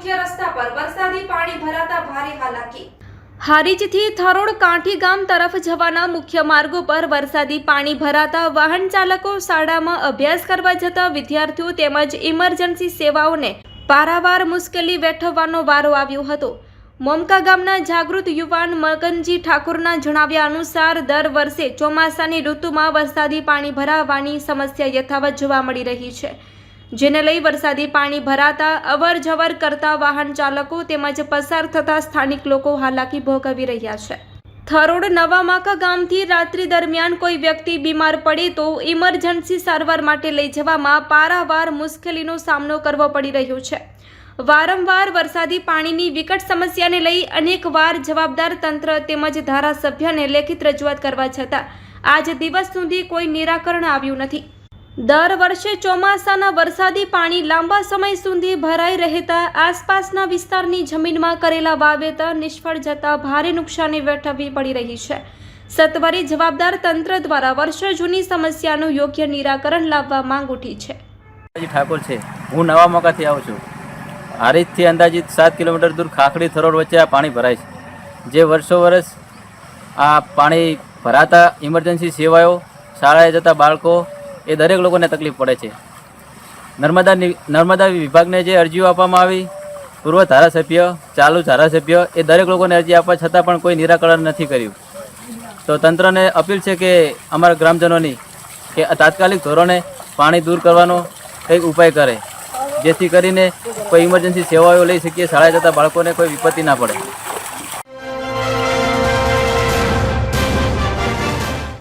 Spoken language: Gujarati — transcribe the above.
મુખ્ય રસ્તા પર વરસાદી પાણી ભરાતા ભારે હાલાકી. હારીજથી થરોડ કાંઠી ગામ તરફ જવાના મુખ્ય માર્ગો પર વરસાદી પાણી ભરાતા વાહન ચાલકો શાળામાં અભ્યાસ કરવા જતા વિદ્યાર્થીઓ તેમજ ઇમરજન્સી સેવાઓને પારાવાર મુશ્કેલી વેઠવવાનો વારો આવ્યો હતો. મોમકા ગામના જાગૃત યુવાન મગનજી ઠાકોરના જણાવ્યા અનુસાર દર વર્ષે ચોમાસાની ઋતુમાં વરસાદી પાણી ભરાવાની સમસ્યા યથાવત જોવા મળી રહી છે. જેને લઈ વરસાદી પાણી ભરાતા અવર જવર કરતા વાહન ચાલકો તેમજ પસાર થતા સ્થાનિક લોકો હાલાકી ભોગવી રહ્યા છે. થરોડ નવામાકા ગામથી રાત્રિ દરમિયાન કોઈ વ્યક્તિ બીમાર પડે તો ઇમરજન્સી સારવાર માટે લઈ જવામાં પારાવાર મુશ્કેલીનો સામનો કરવો પડી રહ્યો છે. વારંવાર વરસાદી પાણીની વિકટ સમસ્યાને લઈ અનેકવાર જવાબદાર તંત્ર તેમજ ધારાસભ્યને લેખિત રજૂઆત કરવા છતાં, આજ દિવસ સુધી કોઈ નિરાકરણ આવ્યું નથી. દર વર્ષે ચોમાસાના વરસાદી પાણી લાંબા સમય સુધી ભરાઈ રહેતા આસપાસના વિસ્તારની જમીનમાં કરેલા વાવેતર નિષ્ફળ જતા ભારે નુકસાની વેઠવવી પડી રહી છે. સત્વરે જવાબદાર તંત્ર દ્વારા વર્ષો જૂની સમસ્યાનું યોગ્ય નિરાકરણ લાવવા માંગ ઉઠી છે. ઠાકોર છે, હું નવા મોકાથી આવું છું. હારીજથી અંદાજિત સાત કિલોમીટર દૂર ખાખડી થરોડ વચ્ચે આ પાણી ભરાય છે. જે વર્ષો વર્ષ આ પાણી ભરાતા ઇમરજન્સી સેવાઓ, શાળાએ જતા બાળકો એ દરેક લોકોને તકલીફ પડે છે. નર્મદા નર્મદા વિભાગને જે અરજીઓ આપવામાં આવી, પૂર્વ ધારાસભ્ય, ચાલુ ધારાસભ્ય, એ દરેક લોકોને અરજી આપવા છતાં પણ કોઈ નિરાકરણ નથી કર્યું. તો તંત્રને અપીલ છે કે અમારા ગ્રામજનોની, કે તાત્કાલિક ધોરણે પાણી દૂર કરવાનો કંઈક ઉપાય કરે, જેથી કરીને કોઈ ઇમરજન્સી સેવાઓ લઈ શકીએ, શાળાએ જતા બાળકોને કોઈ વિપત્તિ ના પડે.